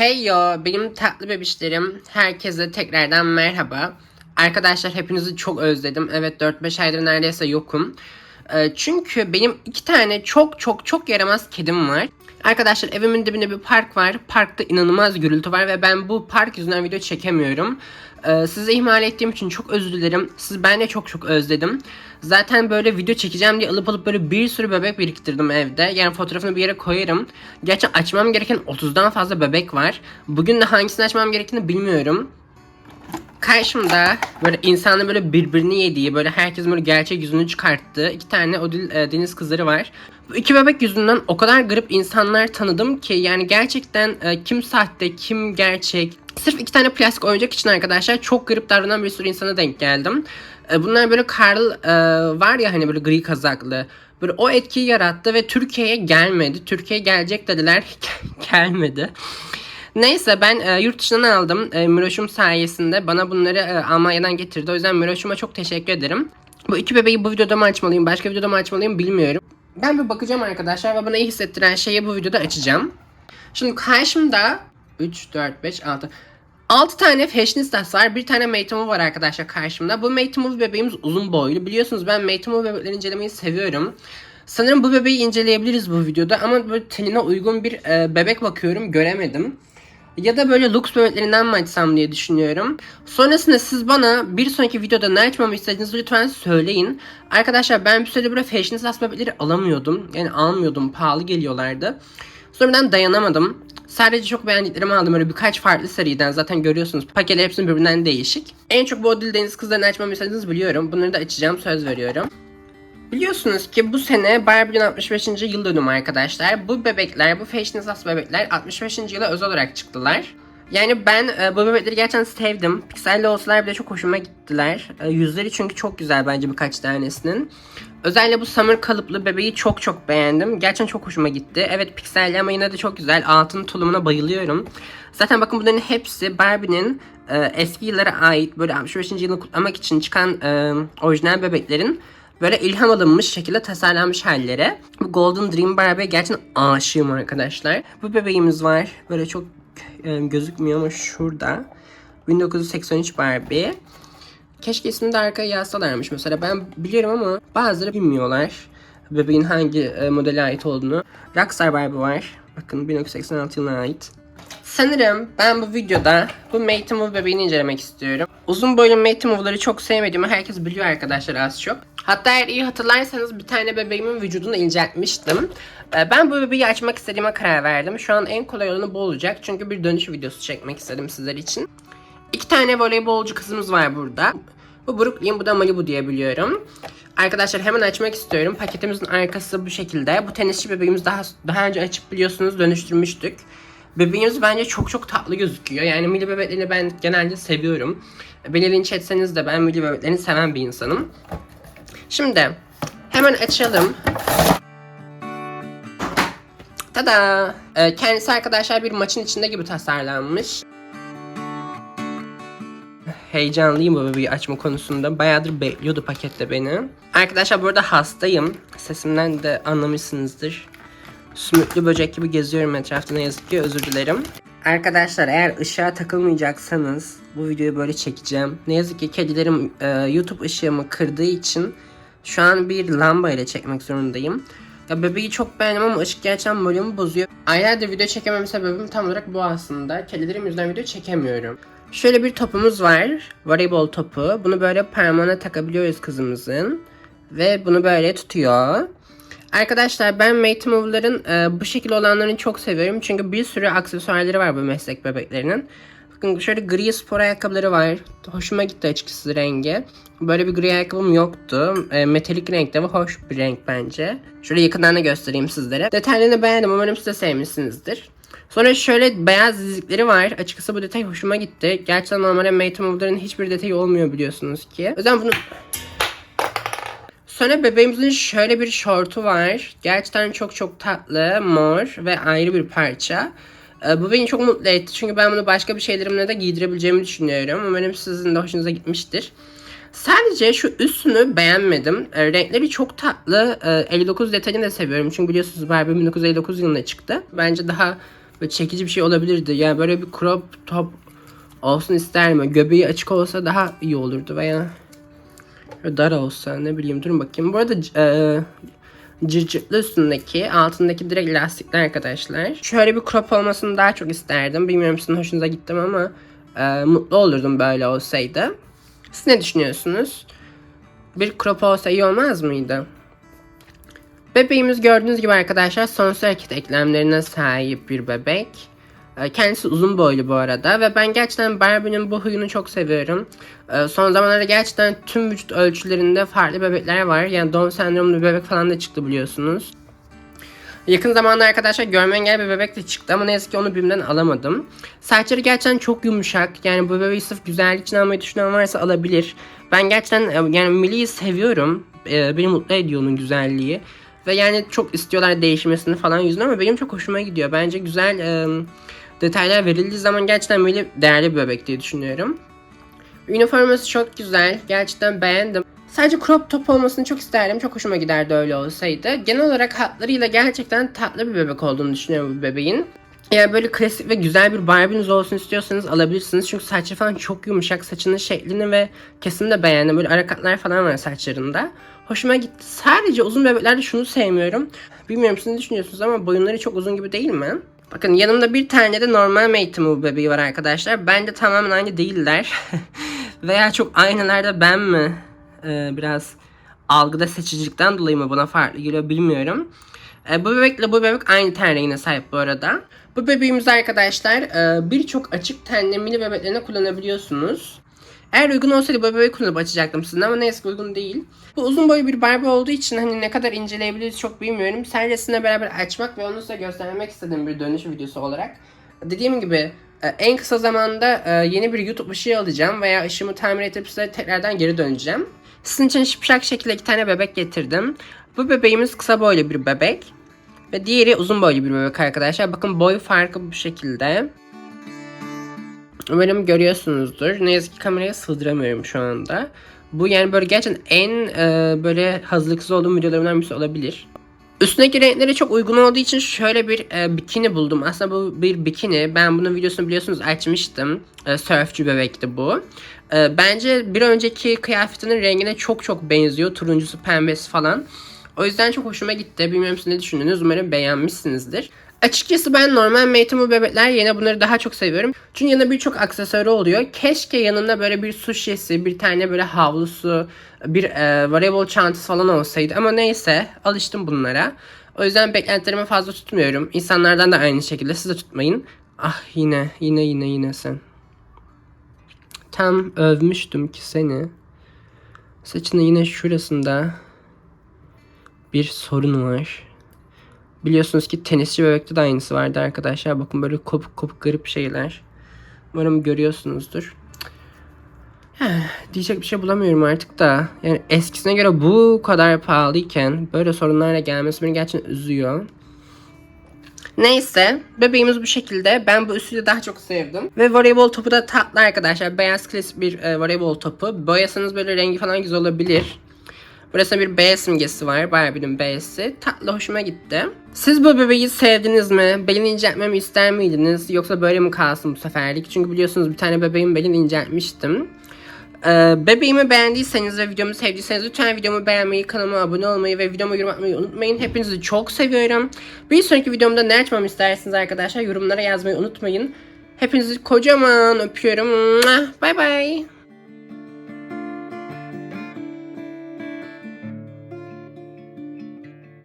Hey yo benim tatlı bebişlerim. Herkese tekrardan merhaba. Arkadaşlar hepinizi çok özledim. Evet 4-5 aydır neredeyse yokum. Ee, çünkü benim iki tane çok çok çok yaramaz kedim var. Arkadaşlar evimin dibinde bir park var. Parkta inanılmaz gürültü var ve ben bu park yüzünden video çekemiyorum. Ee, sizi ihmal ettiğim için çok özür dilerim. Siz ben de çok çok özledim. Zaten böyle video çekeceğim diye alıp alıp böyle bir sürü bebek biriktirdim evde. Yani fotoğrafını bir yere koyarım. Gerçi açmam gereken 30'dan fazla bebek var. Bugün de hangisini açmam gerektiğini bilmiyorum. Karşımda böyle insanların böyle birbirini yediği, böyle herkesin böyle gerçek yüzünü çıkarttığı iki tane ödül e, deniz kızları var. Bu iki bebek yüzünden o kadar garip insanlar tanıdım ki yani gerçekten e, kim sahte, kim gerçek. Sırf iki tane plastik oyuncak için arkadaşlar çok garip davranan bir sürü insana denk geldim. E, bunlar böyle Karl e, var ya hani böyle gri kazaklı. Böyle o etkiyi yarattı ve Türkiye'ye gelmedi. Türkiye'ye gelecek dediler. gelmedi. Neyse ben e, yurt dışından aldım. E, Miroş'um sayesinde bana bunları e, Almanya'dan getirdi. O yüzden Miroş'uma çok teşekkür ederim. Bu iki bebeği bu videoda mı açmalıyım, başka videoda mı açmalıyım bilmiyorum. Ben bir bakacağım arkadaşlar ve bana iyi hissettiren şeyi bu videoda açacağım. Şimdi karşımda 3, 4, 5, 6. 6 tane fashionistas var. Bir tane Mate Move var arkadaşlar karşımda. Bu Mate Move bebeğimiz uzun boylu. Biliyorsunuz ben Mate Move bebekleri incelemeyi seviyorum. Sanırım bu bebeği inceleyebiliriz bu videoda ama böyle teline uygun bir e, bebek bakıyorum göremedim. Ya da böyle lux bebeklerinden mi açsam diye düşünüyorum. Sonrasında siz bana bir sonraki videoda ne açmamı istediğinizi lütfen söyleyin. Arkadaşlar ben bir süre buraya Fashionistas bebekleri alamıyordum. Yani almıyordum. Pahalı geliyorlardı. Sonradan dayanamadım. Sadece çok beğendiklerimi aldım öyle birkaç farklı seriden zaten görüyorsunuz paketler hepsinin birbirinden değişik. En çok bu deniz kızlarını açmamı istediğinizi biliyorum. Bunları da açacağım söz veriyorum. Biliyorsunuz ki bu sene Barbie'nin 65. yıl dönümü arkadaşlar. Bu bebekler, bu Fashion Islas bebekler 65. yıla özel olarak çıktılar. Yani ben e, bu bebekleri gerçekten sevdim. Pikselli olsalar bile çok hoşuma gittiler. E, yüzleri çünkü çok güzel bence birkaç tanesinin. Özellikle bu summer kalıplı bebeği çok çok beğendim. Gerçekten çok hoşuma gitti. Evet pikselli ama yine de çok güzel. Altın tulumuna bayılıyorum. Zaten bakın bunların hepsi Barbie'nin e, eski yıllara ait böyle 65. yılını kutlamak için çıkan e, orijinal bebeklerin böyle ilham alınmış şekilde tasarlanmış halleri. Bu Golden Dream Barbie'ye gerçekten aşığım arkadaşlar. Bu bebeğimiz var. Böyle çok e, gözükmüyor ama şurada. 1983 Barbie. Keşke ismini de arkaya yazsalarmış mesela. Ben biliyorum ama bazıları bilmiyorlar. Bebeğin hangi e, modele ait olduğunu. Rockstar Barbie var. Bakın 1986 yılına ait. Sanırım ben bu videoda bu Mate Move bebeğini incelemek istiyorum. Uzun boylu Mate Move'ları çok sevmediğimi herkes biliyor arkadaşlar az çok. Hatta eğer iyi hatırlarsanız bir tane bebeğimin vücudunu inceltmiştim. Ee, Ben bu bebeği açmak istediğime karar verdim. Şu an en kolay olanı bu olacak. Çünkü bir dönüş videosu çekmek istedim sizler için. İki tane voleybolcu kızımız var burada. Bu Brooklyn, bu da Malibu diye biliyorum. Arkadaşlar hemen açmak istiyorum. Paketimizin arkası bu şekilde. Bu tenisçi bebeğimiz daha daha önce açıp biliyorsunuz dönüştürmüştük. Bebeğimiz bence çok çok tatlı gözüküyor. Yani milli bebeklerini ben genelde seviyorum. Beni linç etseniz de ben milli bebeklerini seven bir insanım. Şimdi hemen açalım. Tada! Ee, kendisi arkadaşlar bir maçın içinde gibi tasarlanmış. Heyecanlıyım bu bebeği açma konusunda. Bayağıdır bekliyordu pakette beni. Arkadaşlar burada hastayım. Sesimden de anlamışsınızdır. Sümüklü böcek gibi geziyorum etrafta ne yazık ki özür dilerim. Arkadaşlar eğer ışığa takılmayacaksanız bu videoyu böyle çekeceğim. Ne yazık ki kedilerim e, YouTube ışığımı kırdığı için şu an bir lamba ile çekmek zorundayım. Ya bebeği çok beğendim ama ışık gerçekten volümü bozuyor. Aylardır video çekemem sebebim tam olarak bu aslında. Kedilerim yüzünden video çekemiyorum. Şöyle bir topumuz var. Voleybol topu. Bunu böyle parmağına takabiliyoruz kızımızın. Ve bunu böyle tutuyor. Arkadaşlar ben Mate Move'ların e, bu şekilde olanlarını çok seviyorum. Çünkü bir sürü aksesuarları var bu meslek bebeklerinin. Şöyle gri spor ayakkabıları var. Hoşuma gitti açıkçası rengi. Böyle bir gri ayakkabım yoktu. E, metalik renkte ve hoş bir renk bence. Şöyle yakından da göstereyim sizlere. Detaylarını beğendim. Umarım siz de sevmişsinizdir. Sonra şöyle beyaz dizikleri var. Açıkçası bu detay hoşuma gitti. Gerçekten normalde Mate Move'ların hiçbir detayı olmuyor biliyorsunuz ki. O yüzden bunu Sonra bebeğimizin şöyle bir şortu var. Gerçekten çok çok tatlı, mor ve ayrı bir parça. Ee, Bu beni çok mutlu etti çünkü ben bunu başka bir şeylerimle de giydirebileceğimi düşünüyorum. Umarım sizin de hoşunuza gitmiştir. Sadece şu üstünü beğenmedim. E, renkleri çok tatlı. E, 59 detayını da seviyorum. Çünkü biliyorsunuz Barbie 1959 yılında çıktı. Bence daha çekici bir şey olabilirdi. Yani böyle bir crop top olsun isterim. Göbeği açık olsa daha iyi olurdu veya dar olsa ne bileyim durun bakayım. Bu arada e, cırcırtlı üstündeki altındaki direkt lastikler arkadaşlar. Şöyle bir crop olmasını daha çok isterdim. Bilmiyorum sizin hoşunuza gittim ama e, mutlu olurdum böyle olsaydı. Siz ne düşünüyorsunuz? Bir crop olsa iyi olmaz mıydı? Bebeğimiz gördüğünüz gibi arkadaşlar sonsuz hareket eklemlerine sahip bir bebek. Ee, Kendisi uzun boylu bu arada ve ben gerçekten Barbie'nin bu huyunu çok seviyorum. Ee, Son zamanlarda gerçekten tüm vücut ölçülerinde farklı bebekler var. Yani Down sendromlu bebek falan da çıktı biliyorsunuz. Yakın zamanda arkadaşlar görme engelli bir bebek de çıktı ama ne yazık ki onu birimden alamadım. Saçları gerçekten çok yumuşak. Yani bu bebeği sırf güzellik için almayı düşünen varsa alabilir. Ben gerçekten e, yani Millie'yi seviyorum. Beni mutlu ediyor onun güzelliği. Ve yani çok istiyorlar değişmesini falan yüzünden ama benim çok hoşuma gidiyor. Bence güzel e, detaylar verildiği zaman gerçekten Millie değerli bir bebek diye düşünüyorum. Üniforması çok güzel. Gerçekten beğendim. Sadece crop top olmasını çok isterdim. Çok hoşuma giderdi öyle olsaydı. Genel olarak hatlarıyla gerçekten tatlı bir bebek olduğunu düşünüyorum bu bebeğin. Eğer böyle klasik ve güzel bir Barbie'niz olsun istiyorsanız alabilirsiniz. Çünkü saçı falan çok yumuşak. Saçının şeklini ve kesimini de beğendim. Böyle ara katlar falan var saçlarında. Hoşuma gitti. Sadece uzun bebeklerde şunu sevmiyorum. Bilmiyorum siz ne düşünüyorsunuz ama boyunları çok uzun gibi değil mi? Bakın yanımda bir tane de normal Mate'im bu bebeği var arkadaşlar. Bence tamamen aynı değiller. Veya çok aynılarda ben mi? Ee, biraz algıda seçicilikten dolayı mı buna farklı geliyor bilmiyorum. Ee, bu bebekle bu bebek aynı ten rengine sahip bu arada. Bu bebeğimiz arkadaşlar e, birçok açık tenli mini bebeklerine kullanabiliyorsunuz. Eğer uygun olsaydı bu bebeği açacaktım sizinle ama neyse uygun değil. Bu uzun boyu bir Barbie olduğu için hani ne kadar inceleyebiliriz çok bilmiyorum. Sadece sizinle beraber açmak ve onu size göstermek istediğim bir dönüş videosu olarak. Dediğim gibi e, en kısa zamanda e, yeni bir YouTube ışığı alacağım veya ışığımı tamir edip size tekrardan geri döneceğim. Sizin için şıpşak şekilde iki tane bebek getirdim. Bu bebeğimiz kısa boylu bir bebek. Ve diğeri uzun boylu bir bebek arkadaşlar. Bakın boy farkı bu şekilde. Umarım görüyorsunuzdur. Ne yazık ki kameraya sığdıramıyorum şu anda. Bu yani böyle gerçekten en e, böyle hazırlıksız olduğum videolarımdan birisi olabilir. Üstündeki renkleri çok uygun olduğu için şöyle bir e, bikini buldum. Aslında bu bir bikini. Ben bunun videosunu biliyorsunuz açmıştım. E, surfçü bebekti bu. E, bence bir önceki kıyafetinin rengine çok çok benziyor. Turuncusu, pembesi falan. O yüzden çok hoşuma gitti. Bilmiyorum siz ne düşündünüz. Umarım beğenmişsinizdir. Açıkçası ben normal Meytemu bebekler yerine bunları daha çok seviyorum. Çünkü yanında birçok aksesuarı oluyor. Keşke yanında böyle bir su şişesi, bir tane böyle havlusu, bir e, voleybol çantası falan olsaydı. Ama neyse alıştım bunlara. O yüzden beklentilerimi fazla tutmuyorum. İnsanlardan da aynı şekilde siz de tutmayın. Ah yine, yine, yine, yine sen. Tam övmüştüm ki seni. Saçının yine şurasında bir sorun var. Biliyorsunuz ki tenisçi bebekte de aynısı vardı arkadaşlar. Bakın böyle kopuk kopuk garip şeyler. Umarım görüyorsunuzdur. Heh, diyecek bir şey bulamıyorum artık da. Yani eskisine göre bu kadar pahalıyken böyle sorunlarla gelmesi beni gerçekten üzüyor. Neyse bebeğimiz bu şekilde. Ben bu üstü de daha çok sevdim. Ve voleybol topu da tatlı arkadaşlar. Beyaz klasik bir e, voleybol topu. Boyasanız böyle rengi falan güzel olabilir. Burası bir B simgesi var. Barbie'nin B'si. Tatlı hoşuma gitti. Siz bu bebeği sevdiniz mi? Belini inceltmemi ister miydiniz? Yoksa böyle mi kalsın bu seferlik? Çünkü biliyorsunuz bir tane bebeğin belini inceltmiştim. Ee, bebeğimi beğendiyseniz ve videomu sevdiyseniz lütfen videomu beğenmeyi, kanalıma abone olmayı ve videoma yorum atmayı unutmayın. Hepinizi çok seviyorum. Bir sonraki videomda ne açmamı istersiniz arkadaşlar yorumlara yazmayı unutmayın. Hepinizi kocaman öpüyorum. Bay bay.